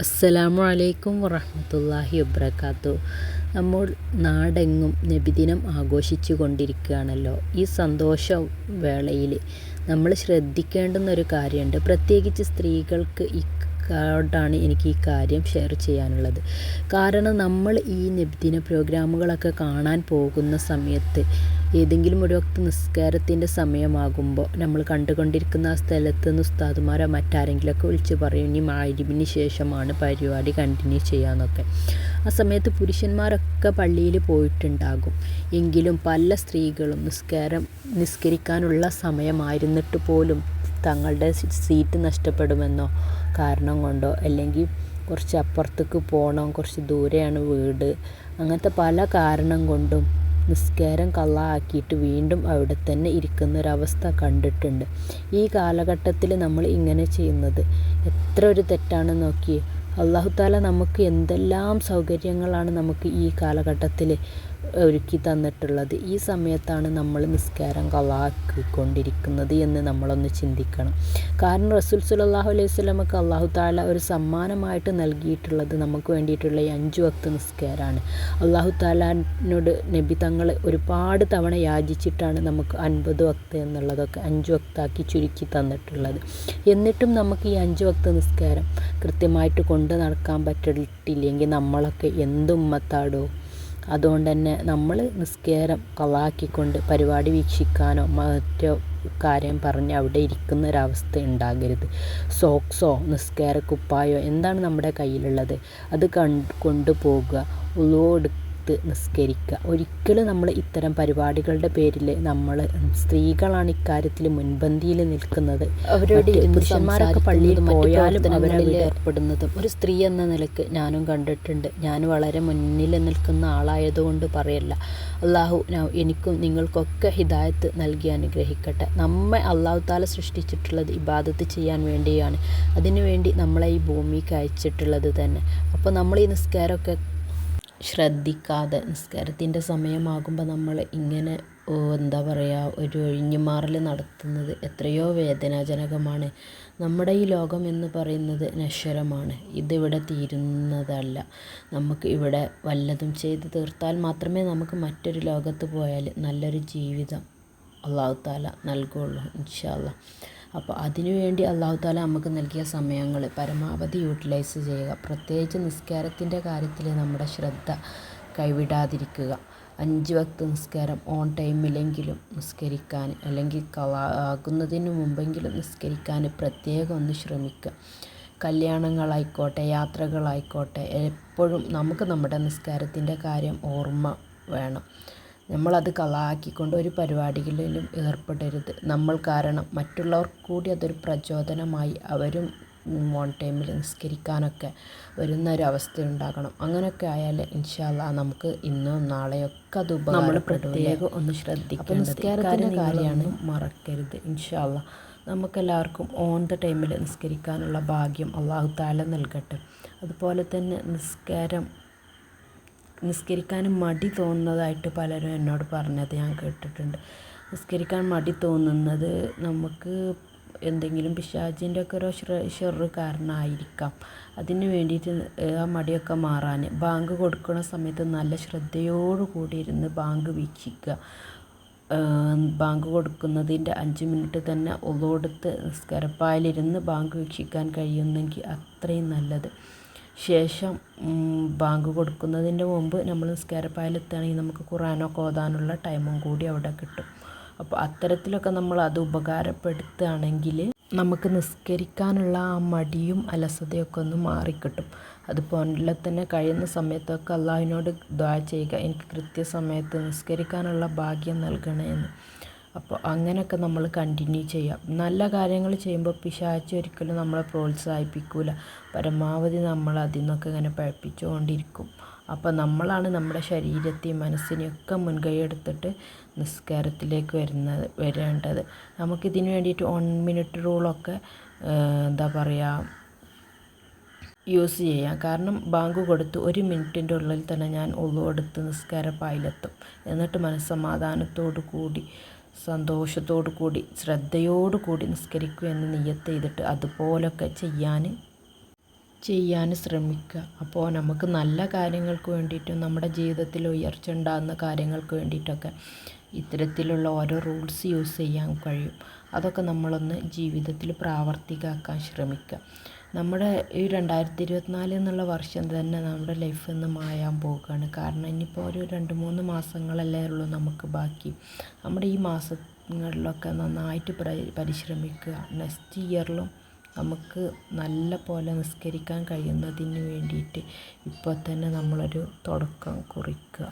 അസ്സലാമു അലൈക്കും വറഹമത്തല്ലാഹി വബറകാത്തു. നമ്മൾ നാടെങ്ങും നബിദിനം ആഘോഷിച്ചു കൊണ്ടിരിക്കുകയാണല്ലോ. ഈ സന്തോഷ വേളയിൽ നമ്മൾ ശ്രദ്ധിക്കേണ്ടുന്ന ഒരു കാര്യമുണ്ട്. പ്രത്യേകിച്ച് സ്ത്രീകൾക്ക് ഇക്കോട്ടാണ് എനിക്ക് ഈ കാര്യം ഷെയർ ചെയ്യാനുള്ളത്. കാരണം നമ്മൾ ഈ നബിദിന പ്രോഗ്രാമുകളൊക്കെ കാണാൻ പോകുന്ന സമയത്ത് ഏതെങ്കിലും ഒരു വക്ത് നിസ്കാരത്തിന്റെ സമയമാകുമ്പോൾ നമ്മൾ കണ്ടുകൊണ്ടിരിക്കുന്ന ആ സ്ഥലത്ത് നിന്ന് ഉസ്താദുമാരോ മറ്റാരെങ്കിലുമൊക്കെ വിളിച്ച് പറയും ഇനി മാരിബിന് ശേഷമാണ് പരിപാടി കണ്ടിന്യൂ ചെയ്യാമെന്നൊക്കെ ആ സമയത്ത് പുരുഷന്മാരൊക്കെ പള്ളിയിൽ പോയിട്ടുണ്ടാകും. എങ്കിലും പല സ്ത്രീകളും നിസ്കാരം നിസ്കരിക്കാനുള്ള സമയമായിരുന്നിട്ട് പോലും തങ്ങളുടെ സീറ്റ് നഷ്ടപ്പെടുമെന്നോ കാരണം കൊണ്ടോ അല്ലെങ്കിൽ കുറച്ച് അപ്പുറത്തേക്ക് പോകണം കുറച്ച് ദൂരെയാണ് വീട് അങ്ങനത്തെ പല കാരണം കൊണ്ടും നിസ്കാരം കള്ളാക്കിയിട്ട് വീണ്ടും അവിടെ തന്നെ ഇരിക്കുന്ന ഒരവസ്ഥ കണ്ടിട്ടുണ്ട്. ഈ കാലഘട്ടത്തിൽ നമ്മൾ ഇങ്ങനെ ചെയ്യുന്നത്. എത്ര ഒരു തെറ്റാണ് നോക്കി അള്ളാഹു താല നമുക്ക് എന്തെല്ലാം സൗകര്യങ്ങളാണ് നമുക്ക് ഈ കാലഘട്ടത്തിൽ ഒരുക്കി തന്നിട്ടുള്ളത്. ഈ സമയത്താണ് നമ്മൾ നിസ്കാരം കളാക്കിക്കൊണ്ടിരിക്കുന്നത് എന്ന് നമ്മളൊന്ന് ചിന്തിക്കണം. കാരണം റസൂൽ സുലല്ലാഹു അലൈഹി സ്വലമക്ക് അള്ളാഹു താല ഒരു സമ്മാനമായിട്ട് നൽകിയിട്ടുള്ളത് നമുക്ക് വേണ്ടിയിട്ടുള്ള ഈ അഞ്ച് വക്ത് നിസ്കാരമാണ് അള്ളാഹു താലാനോട് നബി തങ്ങൾ ഒരുപാട് തവണ യാചിച്ചിട്ടാണ് നമുക്ക് അൻപത് വക്ത് എന്നുള്ളതൊക്കെ അഞ്ച് വക്താക്കി ചുരുക്കി തന്നിട്ടുള്ളത്. എന്നിട്ടും നമുക്ക് ഈ അഞ്ച് വക്ത് നിസ്കാരം കൃത്യമായിട്ട് കൊണ്ട് നടക്കാൻ പറ്റിയിട്ടില്ലെങ്കിൽ നമ്മളൊക്കെ എന്തുമ്മത്താടോ അതുകൊണ്ട് തന്നെ നമ്മൾ നിസ്കാരം കളാക്കിക്കൊണ്ട് പരിപാടി വീക്ഷിക്കാനോ മറ്റോ കാര്യം പറഞ്ഞ് അവിടെ ഇരിക്കുന്ന ഒരവസ്ഥ ഉണ്ടാകരുത്. സോക്സോ നിസ്കാര കുപ്പായോ എന്താണ് നമ്മുടെ കയ്യിലുള്ളത്? അത് കണ്ട് കൊണ്ടുപോകുക. ഉളവെടുത്ത് നിസ്കരിക്കുക. ഒരിക്കലും നമ്മൾ ഇത്തരം പരിപാടികളുടെ പേരിൽ നമ്മൾ സ്ത്രീകളാണ് ഇക്കാര്യത്തിൽ മുൻപന്തിയിൽ നിൽക്കുന്നത്. അവരുടെ പുരുഷന്മാരൊക്കെ പള്ളിയിൽ പോയാലും അവരതിൽ ഏർപ്പെടുന്നതും ഒരു സ്ത്രീ എന്ന നിലയ്ക്ക് ഞാനും കണ്ടിട്ടുണ്ട്. ഞാൻ വളരെ മുന്നിൽ നിൽക്കുന്ന ആളായതുകൊണ്ട് പറയല്ല. അള്ളാഹു എനിക്കും നിങ്ങൾക്കൊക്കെ ഹിദായത്ത് നൽകി അനുഗ്രഹിക്കട്ടെ. നമ്മെ അള്ളാഹു താല സൃഷ്ടിച്ചിട്ടുള്ളത് ഇബാദത്ത് ചെയ്യാൻ വേണ്ടിയാണ്. അതിനുവേണ്ടി നമ്മളെ ഈ ഭൂമിക്ക് അയച്ചിട്ടുള്ളത് തന്നെ. അപ്പോൾ നമ്മൾ ഈ നിസ്കാരമൊക്കെ ശ്രദ്ധിക്കാതെ നിസ്കാരത്തിന്റെ സമയമാകുമ്പോൾ നമ്മൾ ഇങ്ങനെ എന്താ പറയുക ഒരു ഒഴിഞ്ഞുമാറൽ നടത്തുന്നത് എത്രയോ വേദനാജനകമാണ്. നമ്മുടെ ഈ ലോകം എന്ന് പറയുന്നത് നശ്വരമാണ്. ഇതിവിടെ തീരുന്നതല്ല. നമുക്ക് ഇവിടെ വല്ലതും ചെയ്ത് തീർത്താൽ മാത്രമേ നമുക്ക് മറ്റൊരു ലോകത്ത് പോയാൽ നല്ലൊരു ജീവിതം അള്ളാഹു താല നൽകുള്ളൂ ഇൻഷാല്ല അപ്പോൾ അതിനുവേണ്ടി അള്ളാഹു താല നമുക്ക് നൽകിയ സമയങ്ങൾ പരമാവധി യൂട്ടിലൈസ് ചെയ്യുക. പ്രത്യേകിച്ച് നിസ്കാരത്തിന്റെ കാര്യത്തിൽ നമ്മുടെ ശ്രദ്ധ കൈവിടാതിരിക്കുക. അഞ്ച് വക്ത് നിസ്കാരം ഓൺ ടൈമിലെങ്കിലും നിസ്കരിക്കാൻ അല്ലെങ്കിൽ കളാകുന്നതിന് മുമ്പെങ്കിലും നിസ്കരിക്കാൻ പ്രത്യേകം ഒന്ന് ശ്രമിക്കുക. കല്യാണങ്ങളായിക്കോട്ടെ യാത്രകളായിക്കോട്ടെ എപ്പോഴും നമുക്ക് നമ്മുടെ നിസ്കാരത്തിന്റെ കാര്യം ഓർമ്മ വേണം. നമ്മളത് കളാക്കിക്കൊണ്ട് ഒരു പരിപാടികളിലും ഏർപ്പെടരുത്. നമ്മൾ കാരണം മറ്റുള്ളവർക്ക് കൂടി അതൊരു പ്രചോദനമായി അവരും മോൺ ടൈമിൽ നിസ്കരിക്കാനൊക്കെ വരുന്ന ഒരു അവസ്ഥ ഉണ്ടാകണം അങ്ങനെയൊക്കെ ആയാൽ ഇൻഷാല്ല നമുക്ക് ഇന്നും നാളെയൊക്കെ അത് നമ്മൾ പ്രത്യേകം ഒന്ന് ശ്രദ്ധിക്കും നിസ്കാരത്തിന്റെ കാര്യമാണ് മറക്കരുത് ഇൻഷാല്ല നമുക്കെല്ലാവർക്കും ഓൺ ദ ടൈമിൽ നിസ്കരിക്കാനുള്ള ഭാഗ്യം അള്ളാഹു താല നൽകട്ടെ. അതുപോലെ തന്നെ നിസ്കാരം നിസ്കരിക്കാൻ മടി തോന്നുന്നതായിട്ട് പലരും എന്നോട് പറഞ്ഞത് ഞാൻ കേട്ടിട്ടുണ്ട്. നിസ്കരിക്കാൻ മടി തോന്നുന്നത് നമുക്ക് എന്തെങ്കിലും പിശാചിന്റെ ഒക്കെ ഒരു ഷെറ് കാരണമായിരിക്കാം. അതിന് വേണ്ടിയിട്ട് ആ മടിയൊക്കെ മാറാൻ. ബാങ്ക് കൊടുക്കുന്ന സമയത്ത് നല്ല ശ്രദ്ധയോടുകൂടി ഇരുന്ന് ബാങ്ക് വീക്ഷിക്കുക. ബാങ്ക് കൊടുക്കുന്നതിന്റെ അഞ്ച് മിനിറ്റ് തന്നെ ഒതോടുത്ത് നിസ്കരപ്പായിലിരുന്ന് ബാങ്ക് വീക്ഷിക്കാൻ കഴിയുന്നെങ്കിൽ അത്രയും നല്ലത്. ശേഷം ബാങ്ക് കൊടുക്കുന്നതിന്റെ മുമ്പ് നമ്മൾ നിസ്കാരപ്പായലെത്തുകയാണെങ്കിൽ നമുക്ക് ഖുറാനൊക്കെ ഓതാനുള്ള ടൈമും കൂടി അവിടെ കിട്ടും. അപ്പോൾ അത്തരത്തിലൊക്കെ നമ്മൾ അത് ഉപകാരപ്പെടുത്തുകയാണെങ്കിൽ നമുക്ക് നിസ്കരിക്കാനുള്ള ആ മടിയും അലസതയൊക്കെ ഒന്ന് മാറിക്കിട്ടും. അതുപോലെ തന്നെ കഴിയുന്ന സമയത്തൊക്കെ അള്ളാഹുവിനോട് ദ്വാ ചെയ്യുക. എനിക്ക് കൃത്യസമയത്ത് നിസ്കരിക്കാനുള്ള ഭാഗ്യം നൽകണേ എന്ന് അപ്പോൾ അങ്ങനെയൊക്കെ നമ്മൾ കണ്ടിന്യൂ ചെയ്യാം. നല്ല കാര്യങ്ങൾ ചെയ്യുമ്പോൾ പിശാച്ച് ഒരിക്കലും നമ്മളെ പ്രോത്സാഹിപ്പിക്കില്ല പരമാവധി നമ്മൾ അതിൽ നിന്നൊക്കെ ഇങ്ങനെ പഴപ്പിച്ചുകൊണ്ടിരിക്കും. അപ്പോൾ നമ്മളാണ് നമ്മുടെ ശരീരത്തെയും മനസ്സിനെയൊക്കെ മുൻകൈ എടുത്തിട്ട് നിസ്കാരത്തിലേക്ക് വരുന്നത് വരേണ്ടത്. നമുക്കിതിന് വേണ്ടിയിട്ട് വൺ മിനിറ്റ് റൂളൊക്കെ എന്താ പറയുക യൂസ് ചെയ്യാം. കാരണം ബാങ്ക് കൊടുത്ത് ഒരു മിനിറ്റിന്റെ ഉള്ളിൽ തന്നെ ഞാൻ ഒളു എടുത്ത് നിസ്കാരപ്പായിലെത്തും എന്നിട്ട് മനസ്സമാധാനത്തോടു കൂടി സന്തോഷത്തോടു കൂടി ശ്രദ്ധയോടു കൂടി നിസ്കരിക്കുക എന്ന് നിയ്യത്ത് ചെയ്തിട്ട് അതുപോലൊക്കെ ചെയ്യാൻ ചെയ്യാൻ ശ്രമിക്കുക. അപ്പോൾ നമുക്ക് നല്ല കാര്യങ്ങൾക്ക് വേണ്ടിയിട്ടും നമ്മുടെ ജീവിതത്തിൽ ഉയർച്ച ഉണ്ടാകുന്ന കാര്യങ്ങൾക്ക് വേണ്ടിയിട്ടൊക്കെ ഇത്തരത്തിലുള്ള ഓരോ റൂൾസ് യൂസ് ചെയ്യാൻ കഴിയും. അതൊക്കെ നമ്മളൊന്ന് ജീവിതത്തിൽ പ്രാവർത്തികമാക്കാൻ ശ്രമിക്കുക. നമ്മുടെ ഈ രണ്ടായിരത്തി ഇരുപത്തിനാല് എന്നുള്ള വർഷം തന്നെ നമ്മുടെ ലൈഫിൽ നിന്ന് മായാൻ പോകുകയാണ് കാരണം ഇനിയിപ്പോൾ ഒരു രണ്ട് മൂന്ന് മാസങ്ങളല്ലേ ഉള്ളൂ നമുക്ക് ബാക്കി. നമ്മുടെ ഈ മാസങ്ങളിലൊക്കെ നന്നായിട്ട് പരിശ്രമിക്കുക. നെക്സ്റ്റ് ഇയറിലും നമുക്ക് നല്ല പോലെ നിസ്കരിക്കാൻ കഴിയുന്നതിന് വേണ്ടിയിട്ട് ഇപ്പോൾ തന്നെ നമ്മളൊരു തുടക്കം കുറിക്കുക.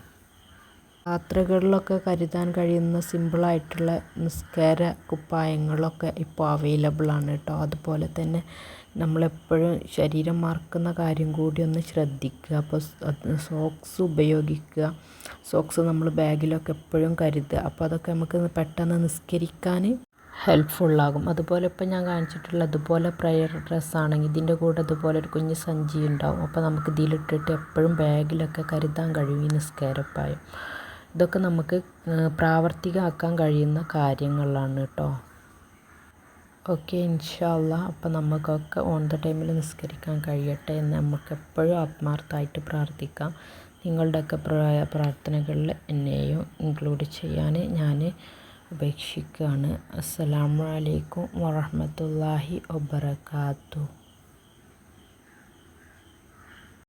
യാത്രകളിലൊക്കെ കരുതാൻ കഴിയുന്ന സിമ്പിളായിട്ടുള്ള നിസ്കാര കുപ്പായങ്ങളൊക്കെ ഇപ്പോൾ അവൈലബിൾ ആണ് കേട്ടോ. അതുപോലെ തന്നെ നമ്മളെപ്പോഴും ശരീരം മറക്കുന്ന കാര്യം കൂടി ഒന്ന് ശ്രദ്ധിക്കുക. അപ്പോൾ സോക്സ് ഉപയോഗിക്കുക. സോക്സ് നമ്മൾ ബാഗിലൊക്കെ എപ്പോഴും കരുതുക. അപ്പോൾ അതൊക്കെ നമുക്ക് പെട്ടെന്ന് നിസ്കരിക്കാൻ ഹെൽപ്ഫുള്ളാകും. അതുപോലെ ഇപ്പം ഞാൻ കാണിച്ചിട്ടുള്ള അതുപോലെ പ്രയർ ഡ്രസ്സാണെങ്കിൽ ഇതിന്റെ കൂടെ അതുപോലെ ഒരു കുഞ്ഞ് സഞ്ചി ഉണ്ടാവും. അപ്പോൾ നമുക്ക് ഇതിലിട്ടിട്ട് എപ്പോഴും ബാഗിലൊക്കെ കരുതാൻ കഴിയും ഈ നിസ്കാരപ്പായം. ഇതൊക്കെ നമുക്ക് പ്രാവർത്തികമാക്കാൻ കഴിയുന്ന കാര്യങ്ങളാണ് കേട്ടോ ഓക്കെ ഇൻഷാല്ല അപ്പം നമുക്കൊക്കെ ഓൺ ദ ടൈമിൽ നിസ്കരിക്കാൻ കഴിയട്ടെ എന്ന് നമുക്ക് എപ്പോഴും ആത്മാർത്ഥമായിട്ട് പ്രാർത്ഥിക്കാം. നിങ്ങളുടെയൊക്കെ പ്രാർത്ഥനകളിൽ എന്നെയും ഇൻക്ലൂഡ് ചെയ്യാൻ ഞാൻ അപേക്ഷിക്കുകയാണ് അസ്സലാമു അലൈക്കും വറഹമത്തല്ലാഹി വബർക്കാത്തു